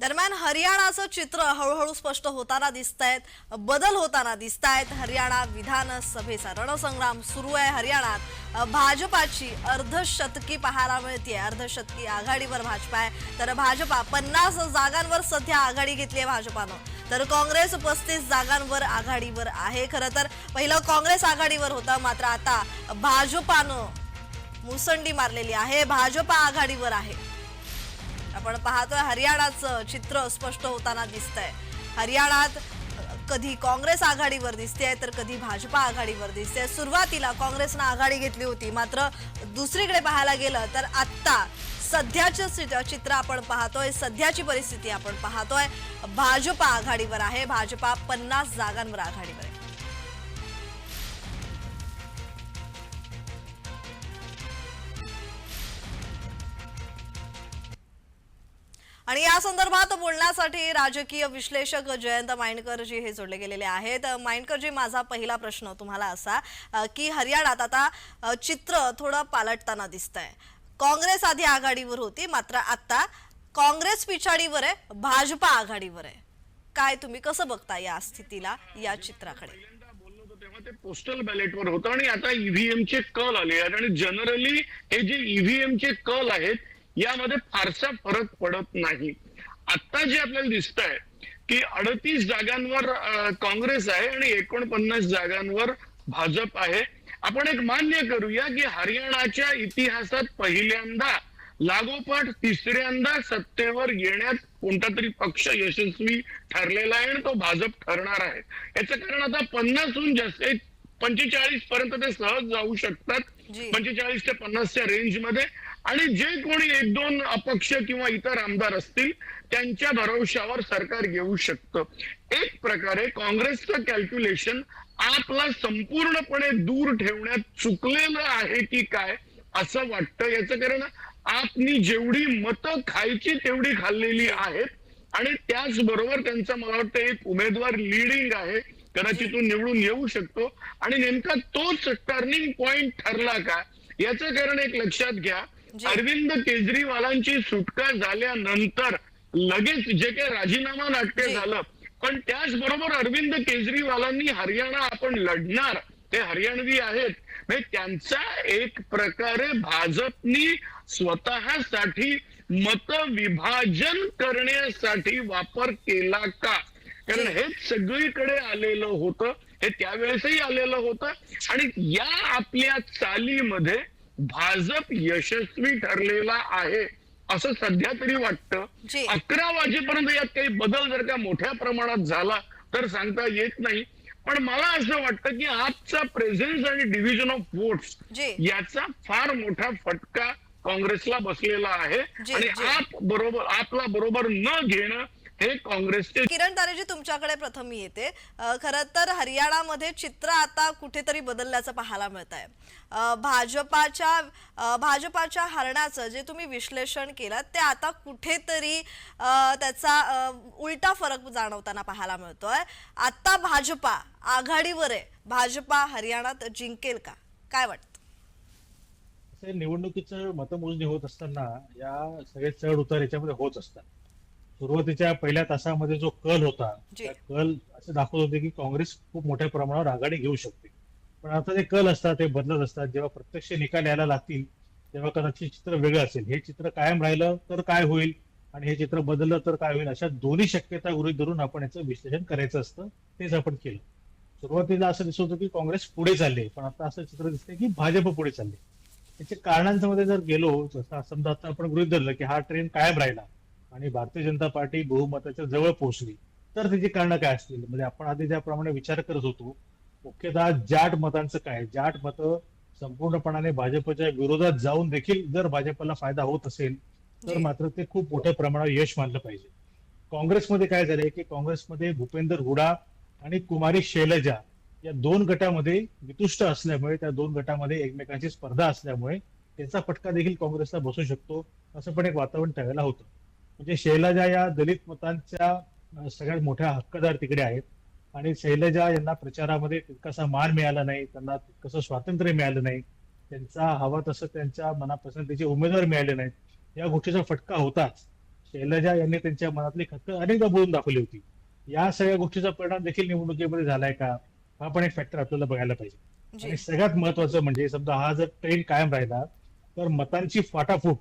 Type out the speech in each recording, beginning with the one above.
दरम्यान हरियाणाचं चित्र हळूहळू स्पष्ट होताना दिसत आहेत बदल होताना दिसत आहेत हरियाणा विधानसभेचा रणसंग्राम सुरू आहे हरियाणात. भाजपाची अर्धशतकी पाहायला मिळते अर्धशतकी आघाडीवर भाजपा आहे. तर भाजपा पन्नास जागांवर सध्या आघाडी घेतली आहे भाजपानं. तर काँग्रेस पस्तीस जागांवर आघाडीवर आहे खरं तर. पहिलं काँग्रेस आघाडीवर होतं मात्र आता भाजपानं मुसंडी मारलेली आहे. भाजपा आघाडीवर आहे. आपण पाहतोय हरियाणाचं चित्र स्पष्ट होताना दिसतंय. हरियाणात कधी काँग्रेस आघाडीवर दिसते तर कधी भाजपा आघाडीवर दिसते सुरुवातीला काँग्रेसनं आघाडी घेतली होती मात्र दुसरीकडे पाहायला गेलं तर आत्ता सध्याचं चित्र- चित्र आपण पाहतोय सध्याची परिस्थिती आपण पाहतोय. भाजपा आघाडीवर आहे भाजपा पन्नास जागांवर आघाडीवर आहे. आणि या संदर्भात बोलण्यासाठी राजकीय विश्लेषक जयंत माइंडकरजी हे जोडले गेलेले आहेत. माइंडकरजी माझा पहिला प्रश्न तुम्हाला असा की हरियाणात आता चित्र थोडं पालटताना दिसत आहे काँग्रेस आधी आघाडीवर होती मात्र आता काँग्रेस पिछाडीवर आहे भाजपा आघाडीवर आहे. काय तुम्ही कसं बघता या स्थितीला या चित्राकडे? तेव्हा ते पोस्टल बॅलेटवर होतं आणि आता ईव्हीएमचे कल आले आहेत. आणि जनरली हे जे ईव्हीएमचे कल आहेत यामध्ये फारसा फरक पडत नाही. आता जे आपल्याला दिसत आहे की अडतीस जागांवर काँग्रेस आहे आणि एकोणपन्नास जागांवर भाजप आहे. आपण एक मान्य करूया की हरियाणाच्या इतिहासात पहिल्यांदा लागोपाठ तिसऱ्यांदा सत्तेवर येण्यात कोणता तरी पक्ष यशस्वी ठरलेला आहे आणि तो भाजप ठरणार आहे. याचं कारण आता पन्नासहून जास्त पंचेचाळीस पर्यंत ते सहज जाऊ शकतात. पंचेचाळीस ते पन्नासच्या रेंजमध्ये. आणि जे कोणी एक दोन अपक्ष किंवा इतर आमदार असतील त्यांच्या भरवशावर सरकार घेऊ शकतं. एक प्रकारे काँग्रेसचं कॅल्क्युलेशन आपला संपूर्णपणे दूर ठेवण्यात चुकलेलं आहे की काय असं वाटतं. याचं कारण आपनी जेवढी मतं खायची तेवढी खाल्लेली आहेत. आणि त्याचबरोबर त्यांचा मला वाटतं एक उमेदवार लिडिंग आहे. कदाचित निवडून येऊ शकतो. आणि नेमका तोच टर्निंग पॉइंट ठरला का? याचं कारण एक लक्षात घ्या. अरविंद केजरीवालांची सुटका झाल्यानंतर लगेच जे काही राजीनामा नाट्य. झालं पण त्याचबरोबर अरविंद केजरीवालांनी हरियाणा आपण लढणार ते हरियाणवी आहेत. म्हणजे त्यांचा एक प्रकारे भाजपनी स्वतःसाठी मतविभाजन करण्यासाठी वापर केला का? कारण हे सगळीकडे आलेलं होतं हे त्यावेळेसही आलेलं होतं. आणि या आपल्या चालीमध्ये भाजप यशस्वी ठरलेला आहे असं सध्या तरी वाटतं. अकरा वाजेपर्यंत यात काही बदल जर का मोठ्या प्रमाणात झाला तर सांगता येत नाही पण मला असं वाटतं की आजचा प्रेझेन्स आणि डिव्हिजन ऑफ वोट्स. याचा फार मोठा फटका काँग्रेसला बसलेला आहे आणि. आप बरोबर आपला बरोबर न घेणं हे काँग्रेसचे किरण तारेजी तुमच्याकडे प्रथम मी येते खरं तर हरियाणामध्ये चित्र आता कुठेतरी बदलल्याचं पाहायला मिळत आहे भाजपाच्या भाजपाच्या हरण्याचं जे तुम्ही विश्लेषण केलं ते आता कुठेतरी त्याचा उलटा फरक जाणवताना पाहायला मिळतोय. आता भाजपा आघाडीवर आहे भाजपा हरियाणात जिंकेल का? काय वाटतं? निवडणुकीचं मतमोजणी होत असताना या सगळे चढ उतार याच्यामध्ये होत असतात. सुरुवातीच्या पहिल्या तासामध्ये जो कल होता. त्या कल असं दाखवत होते की काँग्रेस खूप मोठ्या प्रमाणावर आघाडी घेऊ शकते. पण आता जे कल असतात ते बदलत असतात. जेव्हा प्रत्यक्ष निकाल यायला लागतील तेव्हा कदाचित चित्र वेगळं असेल. हे चित्र कायम राहिलं तर काय होईल आणि हे चित्र बदललं तर काय होईल अशा दोन्ही शक्यता गृहीत धरून आपण याचं विश्लेषण करायचं असतं तेच आपण केलं. सुरुवातीला असं दिसत होतं की काँग्रेस पुढे चालले पण आता असं चित्र दिसतंय की भाजप पुढे चालले. त्याच्या कारणांमध्ये जर गेलो जसं समजा आता आपण गृहीत धरलं की हा ट्रेंड कायम राहिला आणि भारतीय जनता पार्टी बहुमताच्या जवळ पोहोचली. तर त्याची कारणं काय असतील? म्हणजे आपण आधी ज्याप्रमाणे विचार करत होतो मुख्यतः जाट मतांचं काय? जाट मतं संपूर्णपणाने भाजपच्या विरोधात जाऊन देखील जर भाजपला फायदा होत असेल तर. मात्र ते खूप मोठ्या प्रमाणावर यश मानलं पाहिजे. काँग्रेसमध्ये काय झालंय की काँग्रेसमध्ये भूपेंदर हुडा आणि कुमारी शैलजा या दोन गटामध्ये वितुष्ट असल्यामुळे त्या दोन गटामध्ये एकमेकांची स्पर्धा असल्यामुळे त्याचा फटका देखील काँग्रेसला बसू शकतो असं पण एक वातावरण त्यावेळेला होतं. म्हणजे शैलजा या दलित मतांच्या सगळ्यात मोठ्या हक्कदार तिकडे आहेत. आणि शैलजा यांना प्रचारामध्ये तितकासा मान मिळाला नाही त्यांना तितकंसं स्वातंत्र्य मिळालं नाही. त्यांचा हवा तसं त्यांच्या मनापसंतीचे उमेदवार मिळाले नाहीत. या गोष्टीचा फटका होताच. शैलजा यांनी त्यांच्या मनातली खत अनेकदा बोलून दाखवली होती. या सगळ्या गोष्टीचा परिणाम देखील निवडणुकीमध्ये झालाय का? हा पण एक फॅक्टर आपल्याला बघायला पाहिजे. आणि सगळ्यात महत्वाचं म्हणजे समजा हा जर ट्रेंड कायम राहिला तर मतांची फाटाफूट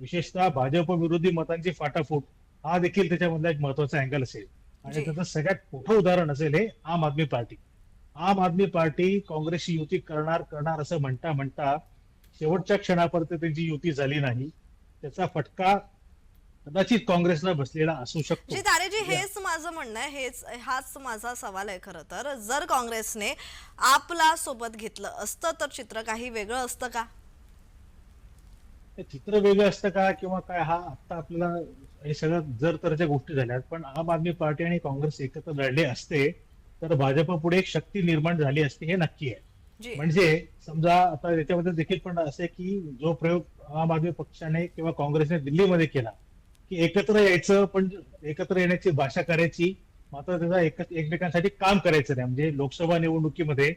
विशेषतः भाजप विरोधी मतांची फाटाफूट हा देखील त्याच्यामधला एक महत्त्वाचा अँगल असेल. आणि त्याचं सगळ्यात मोठं उदाहरण असेल हे आम आदमी पार्टी. आम आदमी पार्टी काँग्रेसची युती करणार करणार असं म्हणता म्हणता शेवटच्या क्षणापर्यंत त्यांची युती झाली नाही. त्याचा फटका कदाचित काँग्रेसला बसलेला असू शकतो. जी तारेजी हेच माझं म्हणणं आहे. हेच हाच माझा सवाल आहे खरं तर. जर काँग्रेसने आपला सोबत घेतलं असतं तर चित्र काही वेगळं असतं का? ते चित्र वेगळं असतं का? किंवा काय? हा आता आपल्याला हे सगळं जर तरच्या गोष्टी झाल्यात पण आम आदमी पार्टी आणि काँग्रेस एकत्र लढले असते तर भाजप पुढे एक शक्ती निर्माण झाली असती हे नक्की आहे. म्हणजे समजा आता याच्यामध्ये देखील पण असं की जो प्रयोग आम आदमी पक्षाने किंवा काँग्रेसने दिल्लीमध्ये केला की एकत्र यायचं पण एकत्र येण्याची भाषा करायची मात्र त्याचा एक एकमेकांसाठी काम करायचं नाही. म्हणजे लोकसभा निवडणुकीमध्ये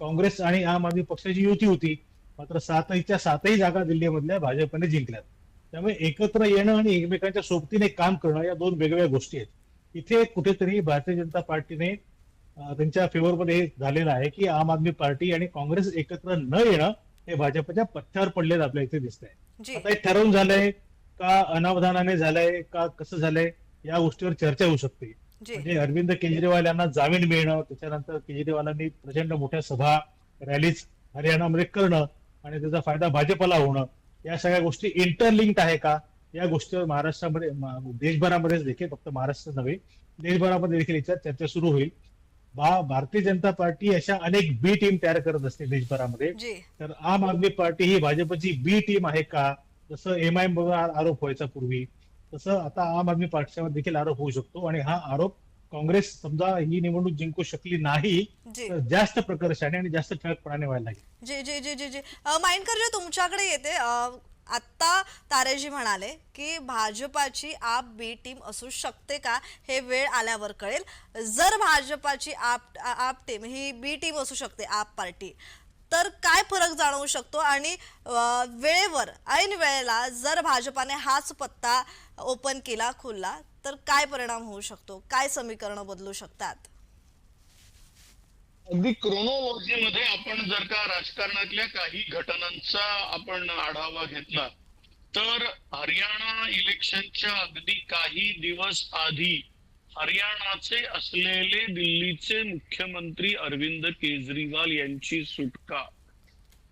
काँग्रेस आणि आम आदमी पक्षाची युती होती. मात्र सातहीच्या सातही जागा दिल्लीमधल्या भाजपने जिंकल्यात. त्यामुळे एकत्र येणं आणि एकमेकांच्या सोबतीने काम करणं या दोन वेगवेगळ्या गोष्टी आहेत. इथे कुठेतरी भारतीय जनता पार्टीने त्यांच्या फेवरमध्ये हे झालेलं आहे की आम आदमी पार्टी आणि काँग्रेस एकत्र न येणं हे भाजपच्या पथ्यावर पडलेलं आपल्या इथे दिसत आहे आता हे ठरवून झालंय का अनावधानाने झालंय का कसं झालंय या गोष्टीवर चर्चा होऊ शकते. म्हणजे अरविंद केजरीवाल यांना जामीन मिळणं त्याच्यानंतर केजरीवालांनी प्रचंड मोठ्या सभा रॅलीज हरियाणामध्ये करणं आणि त्याचा फायदा भाजपला होणं या सगळ्या गोष्टी इंटरलिंक्ड आहे का? या गोष्टीवर महाराष्ट्रामध्ये देशभरामध्येच देखील फक्त महाराष्ट्र नव्हे देशभरामध्ये देखील याच्यात चर्चा सुरू होईल. भारतीय जनता पार्टी अशा अनेक बी टीम तयार करत असते देशभरामध्ये. तर आम आदमी पार्टी ही भाजपची बी टीम आहे का? जसं एम आय आरोप व्हायचा पूर्वी तसं आता आम आदमी पार्टीवर देखील आरोप होऊ शकतो आणि हा आरोप काँग्रेस समजा ही निवडणूक जिंकू शकली नाही तर जास्त प्रकर्षाने आणि जास्त ठळकपणाने व्हायला लागेल. जी जी जी जी जी. माइंडकर जे तुमच्याकडे येते आत्ता तारेजी म्हणाले की भाजपाची आप बी टीम असू शकते का हे वेळ आल्यावर कळेल. जर भाजपाची आप आप टीम ही बी टीम असू शकते आप पार्टी तर काय फरक जाणवू शकतो? आणि वेळेवर ऐन वेळेला जर भाजपाने हाच पत्ता ओपन केला खोलला तर काय परिणाम होऊ शकतो? काय समीकरण बदलू शकतात? अगदी क्रोनोलॉजी मध्ये आपण जर का राजकारणातल्या काही घटनांचा आपण आढावा घेतला तर हरियाणा इलेक्शनच्या अगदी काही दिवस आधी हरियाणाचे असलेले दिल्लीचे मुख्यमंत्री अरविंद केजरीवाल यांची सुटका.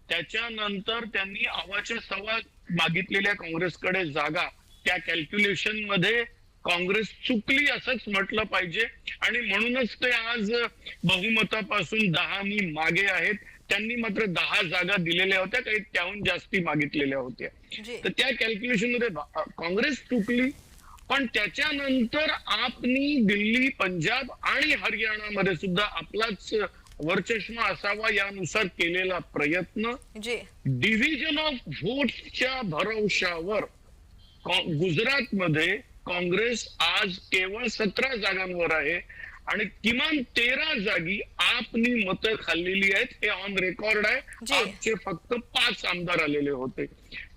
त्याच्यानंतर त्यांनी आवाच्या सवा मागितलेल्या काँग्रेसकडे जागा. त्या कॅल्क्युलेशनमध्ये काँग्रेस चुकली असंच म्हटलं पाहिजे. आणि म्हणूनच ते आज बहुमतापासून दहा मी मागे आहेत. त्यांनी मात्र दहा जागा दिलेल्या होत्या काही त्याहून जास्ती मागितलेल्या होत्या. तर त्या कॅल्क्युलेशनमध्ये काँग्रेस चुकली पण त्याच्यानंतर आपनी दिल्ली पंजाब आणि हरियाणामध्ये सुद्धा आपलाच वर्चस्व असावा यानुसार केलेला प्रयत्न डिव्हिजन ऑफ व्होट्सच्या भरवशावर गुजरात मध्ये काँग्रेस आज केवळ सतरा जागांवर आहे आणि किमान तेरा जागी आपनी मतं खाल्लेली आहेत. हे ऑन रेकॉर्ड आहे. जी. आपचे फक्त पाच आमदार आलेले होते.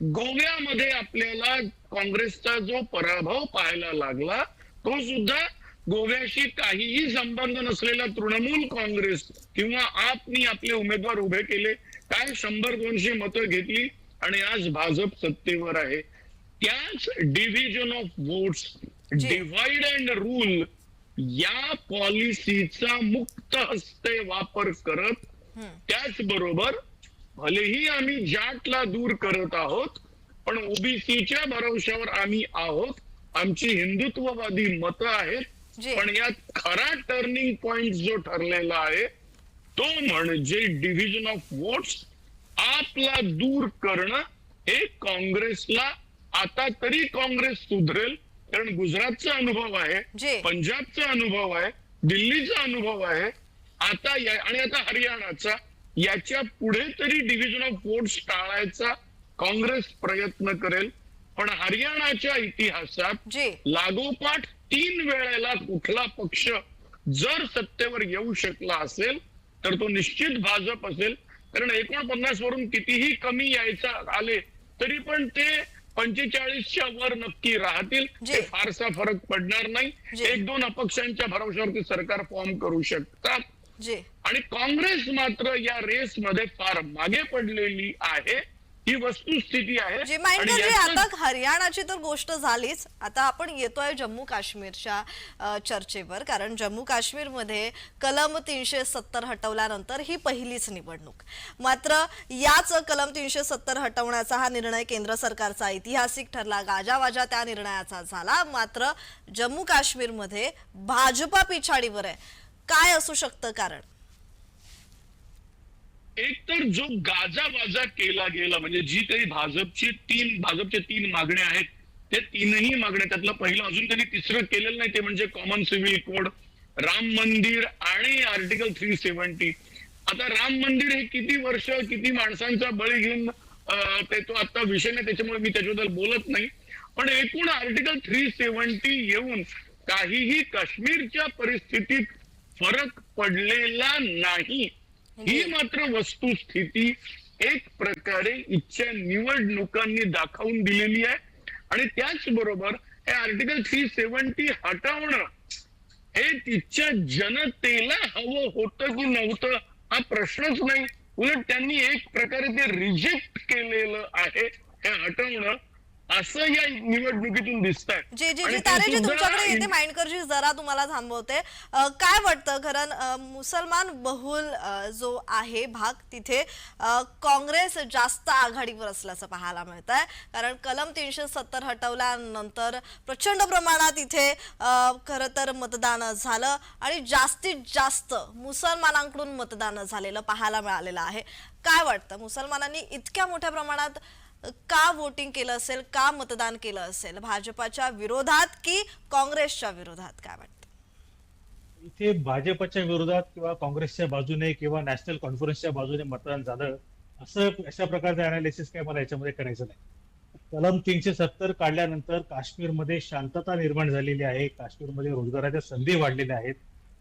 गोव्यामध्ये आपल्याला काँग्रेसचा जो पराभव पाहायला लागला तो सुद्धा गोव्याशी काहीही संबंध नसलेला तृणमूल काँग्रेस किंवा आपनी आपले उमेदवार उभे केले काय शंभर दोनशे मतं घेतली आणि आज भाजप सत्तेवर आहे. त्याच डिव्हिजन ऑफ वोट्स जी. डिव्हाइड अँड रूल या पॉलिसीचा मुक्त हस्ते वापर करत. त्याचबरोबर भलेही आम्ही जाटला दूर करत आहोत पण ओबीसीच्या भरवशावर आम्ही आहोत आमची हिंदुत्ववादी मतं आहेत पण यात खरा टर्निंग पॉइंट जो ठरलेला आहे तो म्हणजे डिव्हिजन ऑफ वोट्स आपला दूर करणं हे काँग्रेसला आता तरी काँग्रेस सुधरेल कारण गुजरातचा अनुभव आहे पंजाबचा अनुभव आहे दिल्लीचा अनुभव आहे. आता आणि आता हरियाणाचा याच्यापुढे तरी डिव्हिजन ऑफ वोट्स टाळायचा काँग्रेस प्रयत्न करेल. पण हरियाणाच्या इतिहासात लागोपाठ तीन वेळेला कुठला पक्ष जर सत्तेवर येऊ शकला असेल तर तो निश्चित भाजप असेल. कारण एकोणपन्नास वरून कितीही कमी यायचा आले तरी पण ते पंचेचाळीसच्या वर नक्की राहतील. ते फारसा फरक पडणार नाही. एक दोन अपक्षांच्या भरोश्यावरती सरकार फॉर्म करू शकतात आणि काँग्रेस मात्र या रेसमध्ये फार मागे पडलेली आहे ही वस्तुस्थिती आहे. जी आता हरियाणाची तर गोष्ट झालीच. आता आपण येतोय जम्मू काश्मीरच्या चर्चेवर. कारण जम्मू काश्मीरमध्ये कलम तीनशे सत्तर हटवल्यानंतर ही पहिलीच निवडणूक. मात्र याच कलम तीनशे सत्तर हटवण्याचा हा निर्णय केंद्र सरकारचा ऐतिहासिक ठरला. गाजावाजा त्या निर्णयाचा झाला. मात्र जम्मू काश्मीरमध्ये भाजपा पिछाडीवर आहे. काय असू शकतं कारण? एक तर जो गाजावाजा केला गेला म्हणजे जी काही भाजपची तीन भाजपच्या तीन मागण्या आहेत त्या तीनही मागण्या त्यातलं पहिलं अजून त्यांनी तिसरं केलेलं नाही ते म्हणजे कॉमन सिव्हिल कोड राम मंदिर आणि आर्टिकल थ्री सेव्हन्टी आता राम मंदिर हे किती वर्ष किती माणसांचा बळी घेऊन ते तो आता विषय नाही त्याच्यामुळे मी त्याच्याबद्दल बोलत नाही. पण एकूण आर्टिकल थ्री सेव्हन्टी येऊन काहीही काश्मीरच्या परिस्थितीत फरक पडलेला नाही. म्हणजे ही मात्र वस्तुस्थिती एक प्रकारे इच्छा निवडणुकांनी दाखवून दिलेली आहे. आणि त्याचबरोबर हे आर्टिकल थ्री सेव्हन्टी हटवणं हे तिच्या जनतेला हवं होतं की नव्हतं हा प्रश्नच नाही. उलट त्यांनी एक प्रकारे ते रिजेक्ट केलेलं आहे. हे हटवणं असं या निवडणुकीतून जी जी जी तारेजी तुमच्याकडे येते. माइंडकरजी जरा तुम्हाला थांबवते. काय वाटतं? कारण मुसलमान बहुल जो आहे भाग तिथे काँग्रेस जास्त आघाडीवर असल्याचं पाहायला मिळत आहे कारण कलम तीनशे सत्तर हटवल्यानंतर प्रचंड प्रमाणात इथे खरं तर मतदान झालं आणि जास्तीत जास्त मुसलमानांकडून मतदान झालेलं पाहायला मिळालेलं आहे. काय वाटतं? मुसलमानांनी इतक्या मोठ्या प्रमाणात का वोटिंग केलं असेल का मतदान केलं असेल? भाजपाच्या विरोधात की काँग्रेसच्या विरोधात काय वाटतं? इथे भाजपच्या विरोधात किंवा काँग्रेसच्या बाजूने किंवा नॅशनल कॉन्फरन्सच्या बाजूने मतदान झालं असं अशा प्रकारचं अनालिसिस काय मला याच्यामध्ये करायचं नाही. कलम तीनशे सत्तर काढल्यानंतर काश्मीरमध्ये शांतता निर्माण झालेली आहे काश्मीरमध्ये रोजगाराच्या संधी वाढलेल्या आहेत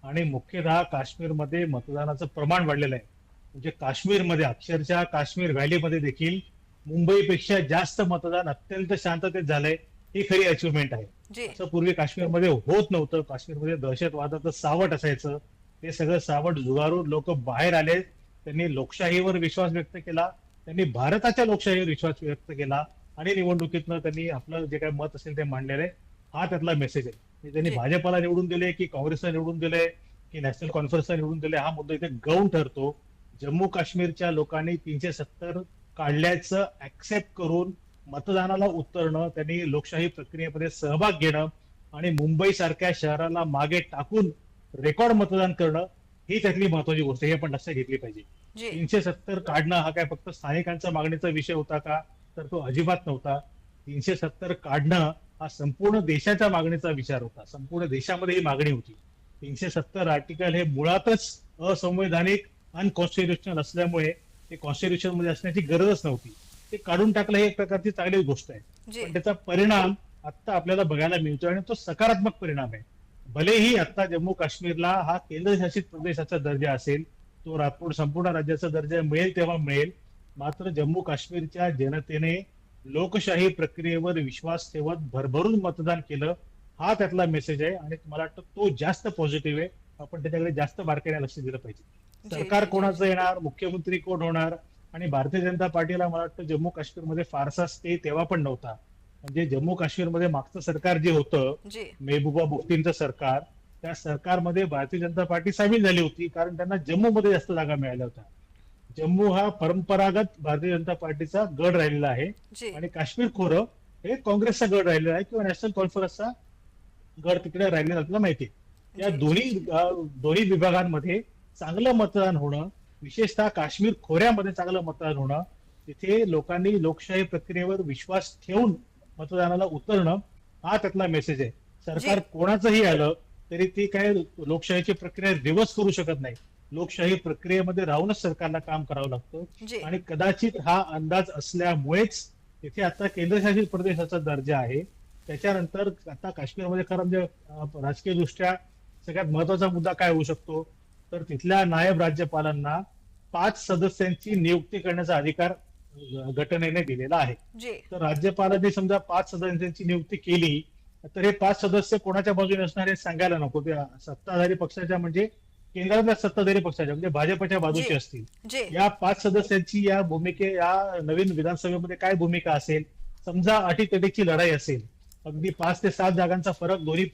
आणि मुख्यतः काश्मीरमध्ये मतदानाचं प्रमाण वाढलेलं आहे. म्हणजे काश्मीरमध्ये अक्षरशः काश्मीर व्हॅलीमध्ये देखील मुंबईपेक्षा जास्त मतदान अत्यंत शांततेत झालंय ही खरी अचिव्हमेंट आहे. असं पूर्वी काश्मीरमध्ये होत नव्हतं. काश्मीरमध्ये दहशतवादाचं सावट असायचं. ते सगळं सावट जुगारून लोक बाहेर आले. त्यांनी लोकशाहीवर विश्वास व्यक्त केला. त्यांनी भारताच्या लोकशाहीवर विश्वास व्यक्त केला. आणि निवडणुकीतनं त्यांनी आपलं जे काही मत असेल ते मांडलेलं आहे. हा त्यातला मेसेज आहे. त्यांनी. भाजपला निवडून दिले की काँग्रेसला निवडून दिले की नॅशनल कॉन्फरन्सला निवडून दिले हा मुद्दा इथे गौण ठरतो. जम्मू काश्मीरच्या लोकांनी तीनशे सत्तर काढल्याचं ऍक्सेप्ट करून मतदानाला उतरणं त्यांनी लोकशाही प्रक्रियेमध्ये सहभाग घेणं आणि मुंबई सारख्या शहराला मागे टाकून रेकॉर्ड मतदान करणं ही त्यातली महत्वाची गोष्ट हे आपण लक्षात घेतली पाहिजे. तीनशे सत्तर काढणं हा काय फक्त स्थानिकांचा मागणीचा विषय होता का? तर तो अजिबात नव्हता. तीनशे सत्तर काढणं हा संपूर्ण देशाच्या मागणीचा विचार होता. संपूर्ण देशामध्ये ही मागणी होती. तीनशे सत्तर आर्टिकल हे मुळातच असंवैधानिक अनकॉन्स्टिट्युशनल असल्यामुळे ते कॉन्स्टिट्युशनमध्ये असण्याची गरजच नव्हती. ते काढून टाकलं ही एक प्रकारची चांगली गोष्ट आहे. पण त्याचा परिणाम आता आपल्याला बघायला मिळतो आणि तो सकारात्मक परिणाम आहे. भलेही आता जम्मू काश्मीरला हा केंद्रशासित प्रदेशाचा दर्जा असेल तो रातपूर संपूर्ण राज्याचा दर्जा मिळेल तेव्हा मिळेल. मात्र जम्मू काश्मीरच्या जनतेने लोकशाही प्रक्रियेवर विश्वास ठेवत भरभरून मतदान केलं हा त्यातला मेसेज आहे आणि मला वाटतं तो जास्त पॉझिटिव्ह आहे. आपण त्याच्याकडे जास्त बारकाईने लक्ष दिलं पाहिजे. सरकार कोणाचं येणार मुख्यमंत्री कोण होणार? आणि भारतीय जनता पार्टीला मला वाटतं जम्मू काश्मीरमध्ये फारसा स्टे तेव्हा पण नव्हता. म्हणजे जम्मू काश्मीरमध्ये मागचं सरकार जे होतं मेहबूबा मुफ्तींचं सरकार त्या सरकारमध्ये भारतीय जनता पार्टी सामील झाली होती कारण त्यांना जम्मूमध्ये जास्त जागा मिळाल्या होत्या. जम्मू हा परंपरागत भारतीय जनता पार्टीचा गड राहिलेला आहे. आणि काश्मीर खोरं हे काँग्रेसचा गड राहिलेला आहे किंवा नॅशनल कॉन्फरन्सचा गड तिकडे राहिलेला आपल्याला माहिती. या. दोन्ही दोन्ही विभागांमध्ये चांगलं मतदान होणं विशेषतः काश्मीर खोऱ्यामध्ये चांगलं मतदान होणं तिथे लोकांनी लोकशाही प्रक्रियेवर विश्वास ठेवून मतदानाला उतरणं हा त्यातला मेसेज आहे. सरकार. कोणाचंही आलं तरी ती काय लोकशाहीची प्रक्रिया रिव्हर्स करू शकत नाही. लोकशाही प्रक्रियेमध्ये राहूनच सरकारला काम करावं लागतं. आणि कदाचित हा अंदाज असल्यामुळेच तिथे आता केंद्रशासित प्रदेशाचा दर्जा आहे. त्याच्यानंतर आता काश्मीरमध्ये खरं म्हणजे राजकीय दृष्ट्या सगळ्यात महत्त्वाचा मुद्दा काय होऊ शकतो? तर तिथल्या नायब राज्यपालांना पाच सदस्यांची नियुक्ती करण्याचा अधिकार घटनेने दिलेला आहे. तर राज्यपालांनी समजा पाच सदस्यांची नियुक्ती केली तर हे पाच सदस्य कोणाच्या बाजूने असणार हे सांगायला नको. ते सत्ताधारी पक्षाच्या म्हणजे केंद्रातल्या सत्ताधारी पक्षाच्या म्हणजे भाजपच्या बाजूचे. असतील. या पाच सदस्यांची या भूमिके या नवीन विधानसभेमध्ये काय भूमिका असेल? समजा अटीतटीची लढाई असेल अगदी पाच ते सात जागांचा फरक दोन्ही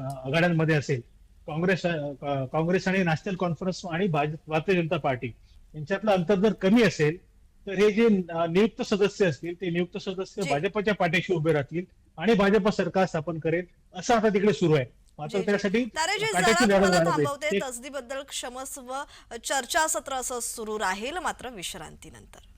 आघाड्यांमध्ये असेल काँग्रेस काँग्रेस आणि नॅशनल कॉन्फरन्स आणि भारतीय जनता पार्टी यांच्यातलं अंतर जर कमी असेल तर हे जे नियुक्त सदस्य असतील ते नियुक्त सदस्य. भाजपच्या पाठीशी उभे राहतील आणि भाजप सरकार स्थापन करेल असं आता तिकडे सुरू आहे मात्र. त्यासाठी. तसदीबद्दल क्षमस्व चर्चासत्र असं सुरू राहील मात्र विश्रांतीनंतर